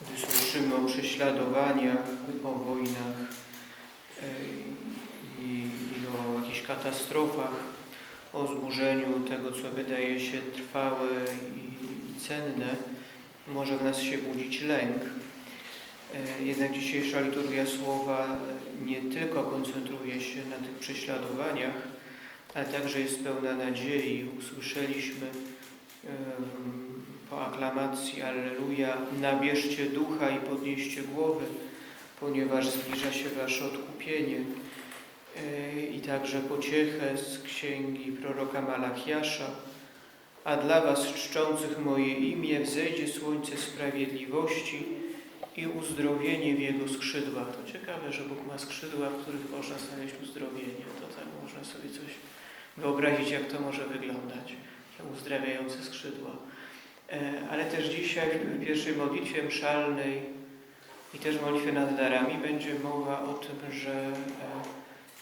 gdy słyszymy o prześladowaniach, o wojnach e, i, i o jakichś katastrofach, o zburzeniu tego, co wydaje się trwałe i, cenne, może w nas się budzić lęk. E, Jednak dzisiejsza liturgia słowa nie tylko koncentruje się na tych prześladowaniach, ale także jest pełna nadziei. Usłyszeliśmy aklamacji Alleluja, nabierzcie ducha i podnieście głowy, ponieważ zbliża się wasze odkupienie. E, I także pociechę z księgi proroka Malachiasza. A dla was czczących moje imię wzejdzie słońce sprawiedliwości i uzdrowienie w jego skrzydłach. To ciekawe, że Bóg ma skrzydła, w których można znaleźć uzdrowienie. To tak można sobie coś wyobrazić, jak to może wyglądać. Te uzdrawiające skrzydła. E, Ale też dzisiaj w pierwszej modlitwie mszalnej i też w modlitwie nad darami będzie mowa o tym, że e,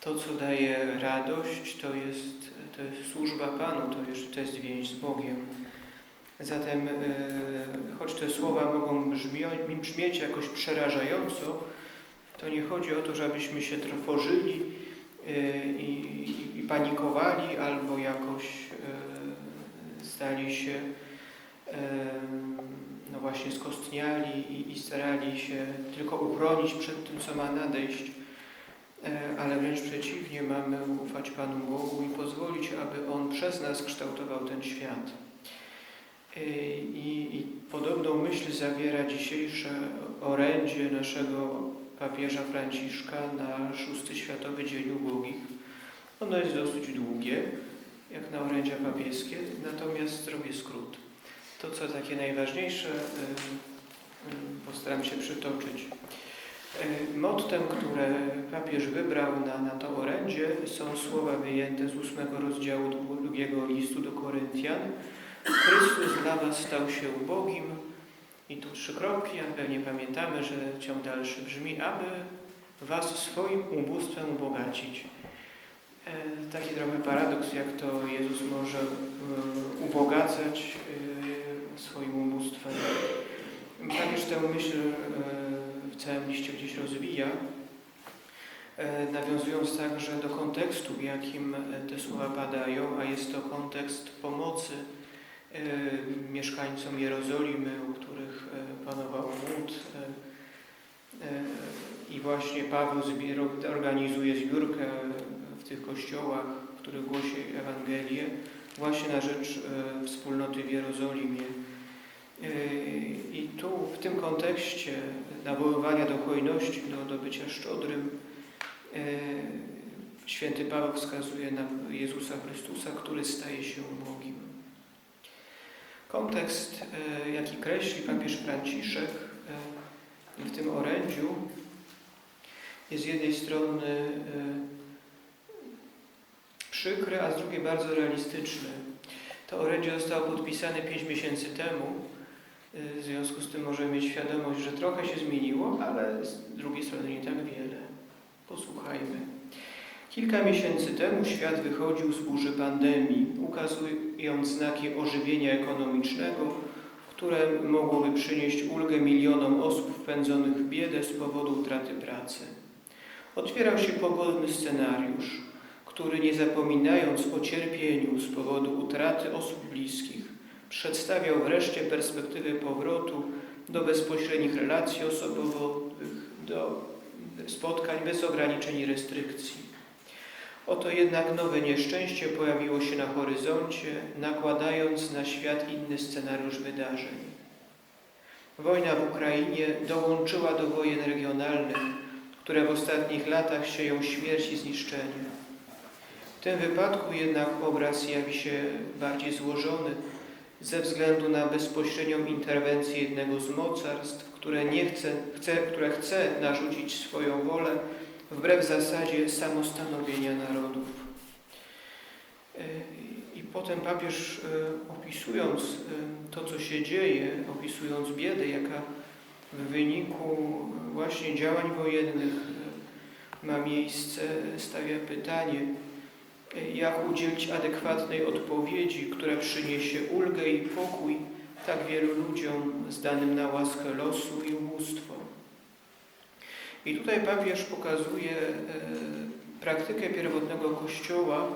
to, co daje radość, to jest, to jest służba Panu, to jest, to jest więź z Bogiem. Zatem, e, choć te słowa mogą brzmieć, brzmieć jakoś przerażająco, to nie chodzi o to, żebyśmy się trwożyli i, i, panikowali albo jakoś stali się no właśnie skostniali i, i starali się tylko uchronić przed tym, co ma nadejść, E, ale wręcz przeciwnie, mamy ufać Panu Bogu i pozwolić, aby On przez nas kształtował ten świat. E, I, i podobną myśl zawiera dzisiejsze orędzie naszego papieża Franciszka na szósty Światowy Dzień Ubogich. Ono jest dosyć długie, jak na orędzia papieskie, natomiast zrobię skrót. To, co takie najważniejsze, e, e, postaram się przytoczyć. E, Mottem, które papież wybrał na, na to orędzie są słowa wyjęte z ósmego rozdziału drugiego listu do Koryntian. Chrystus dla was stał się ubogim i tu trzy kropki, a pewnie pamiętamy, że ciąg dalszy brzmi, aby was swoim ubóstwem ubogacić. Taki trochę paradoks, jak to Jezus może ubogacać swoim ubóstwem. Papież tę myśl e, w całym liście gdzieś rozwija, e, nawiązując także do kontekstu, w jakim e, te słowa padają, a jest to kontekst pomocy mieszkańcom Jerozolimy, u których panował e, I właśnie Paweł organizuje zbiórkę w tych kościołach, w których głosi Ewangelię, właśnie na rzecz wspólnoty w Jerozolimie. E, I tu w tym kontekście nawoływania do hojności, do, do bycia szczodrym, e, święty Paweł wskazuje na Jezusa Chrystusa, który staje się ubogim. Kontekst, e, jaki kreśli papież Franciszek w tym orędziu, jest z jednej strony przykry, a z drugiej bardzo realistyczny. To orędzie zostało podpisane 5 miesięcy temu, w związku z tym możemy mieć świadomość, że trochę się zmieniło, ale z drugiej strony nie tak wiele. Posłuchajmy. Kilka miesięcy temu świat wychodził z burzy pandemii, ukazując znaki ożywienia ekonomicznego, które mogłoby przynieść ulgę milionom osób wpędzonych w biedę z powodu utraty pracy. Otwierał się pogodny scenariusz, który nie zapominając o cierpieniu z powodu utraty osób bliskich, przedstawiał wreszcie perspektywę powrotu do bezpośrednich relacji osobowych, do spotkań bez ograniczeń i restrykcji. Oto jednak nowe nieszczęście pojawiło się na horyzoncie, nakładając na świat inny scenariusz wydarzeń. Wojna w Ukrainie dołączyła do wojen regionalnych, które w ostatnich latach sieją śmierć i zniszczenie. W tym wypadku jednak obraz jawi się bardziej złożony, ze względu na bezpośrednią interwencję jednego z mocarstw, które, nie chce, chce, które chce narzucić swoją wolę wbrew zasadzie samostanowienia narodów. E, I potem papież e, opisując e, to, co się dzieje, opisując biedę, jaka w wyniku właśnie działań wojennych ma miejsce, stawia pytanie, jak udzielić adekwatnej odpowiedzi, która przyniesie ulgę i pokój tak wielu ludziom zdanym na łaskę losu i ubóstwo. I tutaj papież pokazuje e, praktykę pierwotnego Kościoła,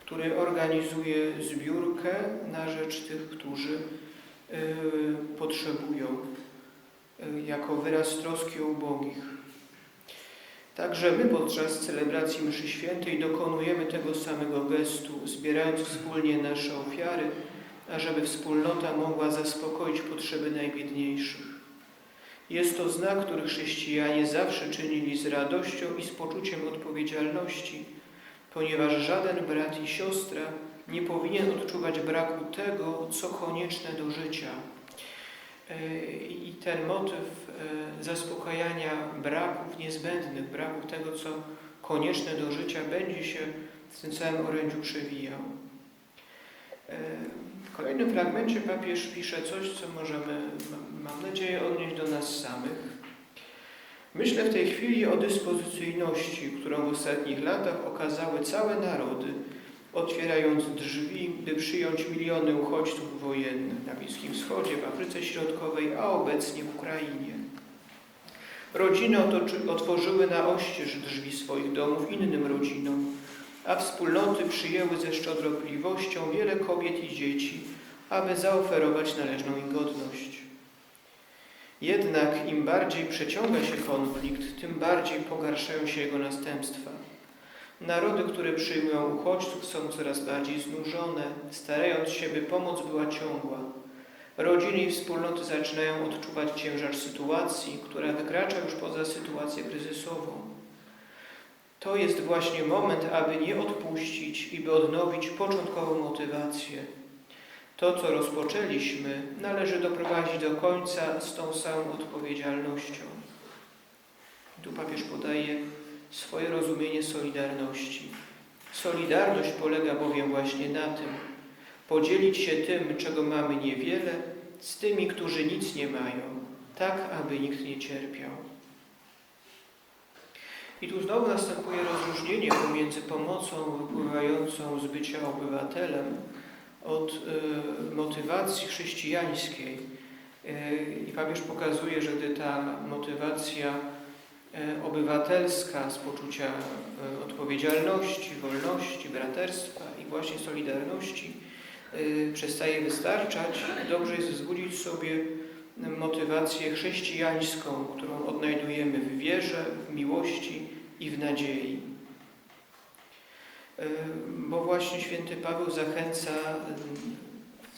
który organizuje zbiórkę na rzecz tych, którzy e, potrzebują, e, jako wyraz troski ubogich. Także my podczas celebracji mszy świętej dokonujemy tego samego gestu, zbierając wspólnie nasze ofiary, ażeby wspólnota mogła zaspokoić potrzeby najbiedniejszych. Jest to znak, który chrześcijanie zawsze czynili z radością i z poczuciem odpowiedzialności, ponieważ żaden brat i siostra nie powinien odczuwać braku tego, co konieczne do życia. E, I ten motyw zaspokajania braków niezbędnych, braków tego, co konieczne do życia, będzie się w tym całym orędziu przewijał. E, w kolejnym fragmencie papież pisze coś, co możemy, mam nadzieję, odnieść do nas samych. Myślę w tej chwili o dyspozycyjności, którą w ostatnich latach okazały całe narody, otwierając drzwi, by przyjąć miliony uchodźców wojennych na Bliskim Wschodzie, w Afryce Środkowej, a obecnie w Ukrainie. Rodziny otworzyły na oścież drzwi swoich domów innym rodzinom, a wspólnoty przyjęły ze szczodrobliwością wiele kobiet i dzieci, aby zaoferować należną im godność. Jednak im bardziej przeciąga się konflikt, tym bardziej pogarszają się jego następstwa. Narody, które przyjmują uchodźców, są coraz bardziej znużone, starając się, by pomoc była ciągła. Rodziny i wspólnoty zaczynają odczuwać ciężar sytuacji, która wykracza już poza sytuację kryzysową. To jest właśnie moment, aby nie odpuścić i by odnowić początkową motywację. To, co rozpoczęliśmy, należy doprowadzić do końca z tą samą odpowiedzialnością. Tu papież podaje swoje rozumienie solidarności. Solidarność polega bowiem właśnie na tym, podzielić się tym, czego mamy niewiele, z tymi, którzy nic nie mają, tak, aby nikt nie cierpiał. I tu znowu następuje rozróżnienie pomiędzy pomocą wypływającą z bycia obywatelem od y, motywacji chrześcijańskiej. Y, I papież pokazuje, że gdy ta motywacja y, obywatelska z poczucia y, odpowiedzialności, wolności, braterstwa i właśnie solidarności przestaje wystarczać, dobrze jest wzbudzić sobie motywację chrześcijańską, którą odnajdujemy w wierze, w miłości i w nadziei. E, Bo właśnie święty Paweł zachęca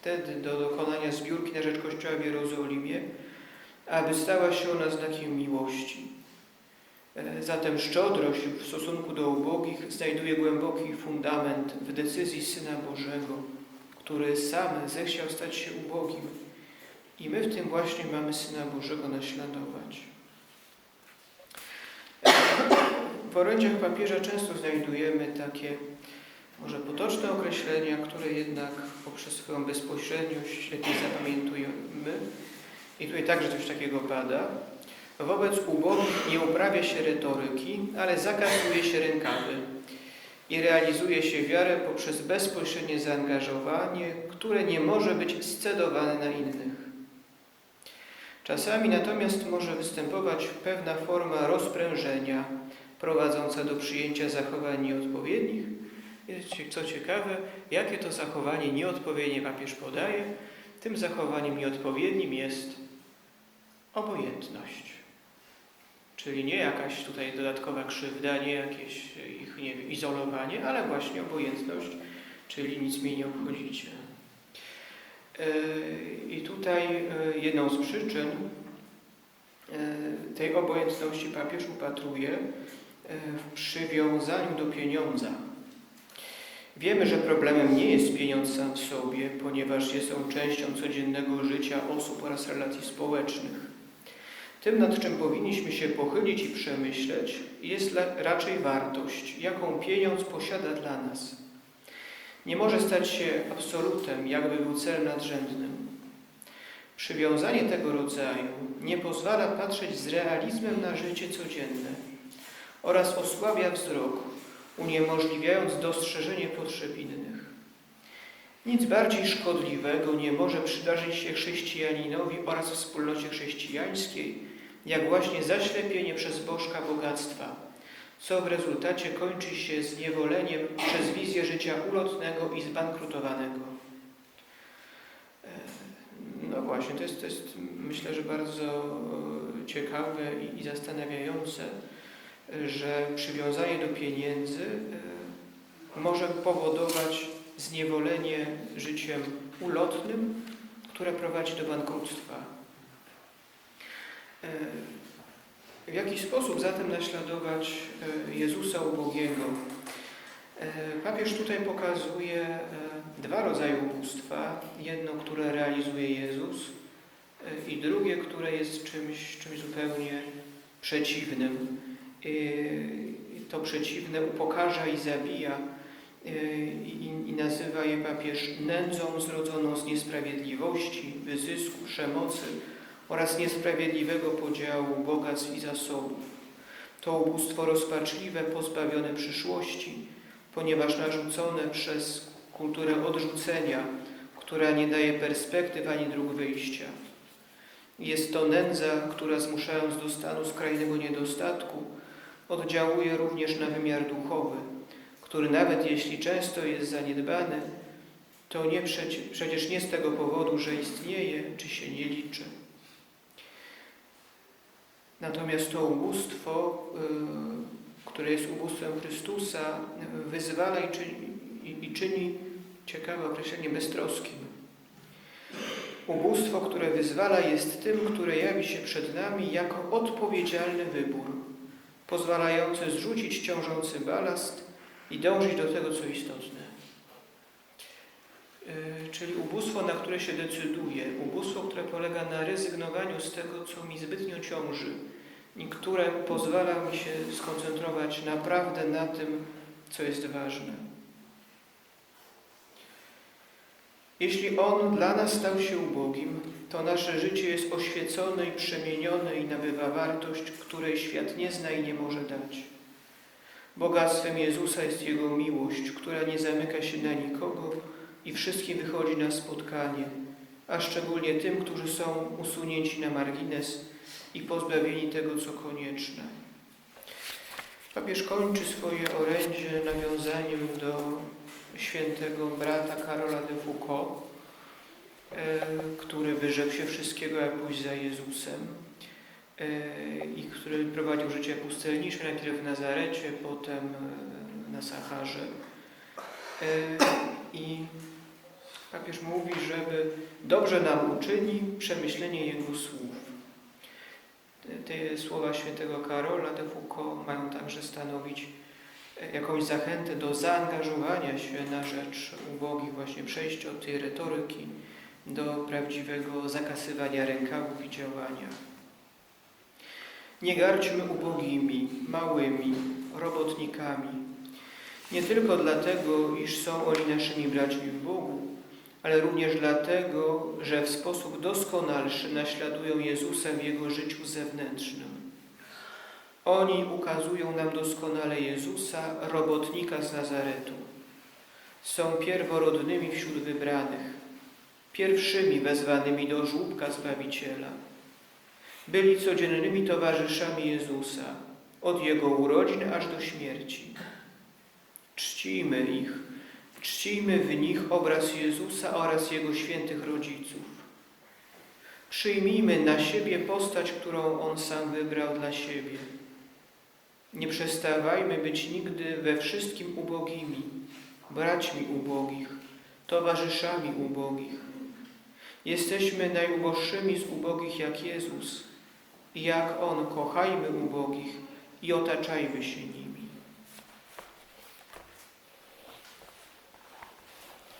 wtedy do dokonania zbiórki na rzecz Kościoła w Jerozolimie, aby stała się ona znakiem miłości. Zatem szczodrość w stosunku do ubogich znajduje głęboki fundament w decyzji Syna Bożego, który sam zechciał stać się ubogim. I my w tym właśnie mamy Syna Bożego naśladować. W orędziach papieża często znajdujemy takie może potoczne określenia, które jednak poprzez swoją bezpośredniość lepiej zapamiętujemy. I tutaj także coś takiego pada. Wobec ubogich nie uprawia się retoryki, ale zakazuje się rękawy i realizuje się wiarę poprzez bezpośrednie zaangażowanie, które nie może być scedowane na innych. Czasami natomiast może występować pewna forma rozprężenia, prowadząca do przyjęcia zachowań nieodpowiednich. Co ciekawe, jakie to zachowanie nieodpowiednie papież podaje, tym zachowaniem nieodpowiednim jest obojętność. Czyli nie jakaś tutaj dodatkowa krzywda, nie jakieś ich nie wiem, izolowanie, ale właśnie obojętność, czyli nic mnie nie obchodzicie. I tutaj e, jedną z przyczyn e, tej obojętności papież upatruje w przywiązaniu do pieniądza. Wiemy, że problemem nie jest pieniądz sam w sobie, ponieważ jest on częścią codziennego życia osób oraz relacji społecznych. Tym, nad czym powinniśmy się pochylić i przemyśleć, jest raczej wartość, jaką pieniądz posiada dla nas. Nie może stać się absolutem, jakby był cel nadrzędnym. Przywiązanie tego rodzaju nie pozwala patrzeć z realizmem na życie codzienne oraz osłabia wzrok, uniemożliwiając dostrzeżenie potrzeb innych. Nic bardziej szkodliwego nie może przydarzyć się chrześcijaninowi oraz wspólnocie chrześcijańskiej, jak właśnie zaślepienie przez bożka bogactwa, co w rezultacie kończy się zniewoleniem przez wizję życia ulotnego i zbankrutowanego. E, No właśnie, to jest, to jest myślę, że bardzo e, ciekawe i, i zastanawiające, że przywiązanie do pieniędzy e, może powodować zniewolenie życiem ulotnym, które prowadzi do bankructwa. E, W jaki sposób zatem naśladować e, Jezusa ubogiego? E, Papież tutaj pokazuje dwa rodzaje ubóstwa. Jedno, które realizuje Jezus i drugie, które jest czymś, czymś zupełnie przeciwnym. To przeciwne upokarza i zabija i nazywa je papież nędzą zrodzoną z niesprawiedliwości, wyzysku, przemocy oraz niesprawiedliwego podziału bogactw i zasobów. To ubóstwo rozpaczliwe, pozbawione przyszłości, ponieważ narzucone przez kulturę odrzucenia, która nie daje perspektyw ani dróg wyjścia. Jest to nędza, która zmuszając do stanu skrajnego niedostatku, oddziałuje również na wymiar duchowy, który nawet jeśli często jest zaniedbany, to nie przecie, przecież nie z tego powodu, że istnieje czy się nie liczy. Natomiast to ubóstwo, y, które jest ubóstwem Chrystusa, y, wyzwala i czyni, i, czyni ciekawe określenie beztroskim. Ubóstwo, które wyzwala, jest tym, które jawi się przed nami jako odpowiedzialny wybór, pozwalający zrzucić ciążący balast i dążyć do tego, co istotne. Yy, Czyli ubóstwo, na które się decyduje, ubóstwo, które polega na rezygnowaniu z tego, co mi zbytnio ciąży i które pozwala mi się skoncentrować naprawdę na tym, co jest ważne. Jeśli On dla nas stał się ubogim, to nasze życie jest oświecone i przemienione i nabywa wartość, której świat nie zna i nie może dać. Bogactwem Jezusa jest Jego miłość, która nie zamyka się na nikogo i wszystkim wychodzi na spotkanie, a szczególnie tym, którzy są usunięci na margines i pozbawieni tego, co konieczne. Papież kończy swoje orędzie nawiązaniem do świętego brata Karola de Foucault, e, który wyrzekł się wszystkiego, jak pójść za Jezusem e, i który prowadził życie pustelnicze, najpierw w Nazarecie, potem e, na Saharze. I papież mówi, żeby dobrze nam uczyni przemyślenie jego słów. Te, słowa świętego Karola de Foucault mają także stanowić jakąś zachętę do zaangażowania się na rzecz ubogich, właśnie przejścia od tej retoryki do prawdziwego zakasywania rękawów i działania. Nie garćmy ubogimi, małymi, robotnikami, nie tylko dlatego, iż są oni naszymi braćmi w Bogu, ale również dlatego, że w sposób doskonalszy naśladują Jezusa w Jego życiu zewnętrznym. Oni ukazują nam doskonale Jezusa, robotnika z Nazaretu. Są pierworodnymi wśród wybranych, pierwszymi wezwanymi do żłóbka Zbawiciela. Byli codziennymi towarzyszami Jezusa, od Jego urodzin aż do śmierci. Czcijmy ich, czcijmy w nich obraz Jezusa oraz Jego świętych rodziców. Przyjmijmy na siebie postać, którą On sam wybrał dla siebie. Nie przestawajmy być nigdy we wszystkim ubogimi, braćmi ubogich, towarzyszami ubogich. Jesteśmy najuboższymi z ubogich jak Jezus i jak On kochajmy ubogich i otaczajmy się nimi.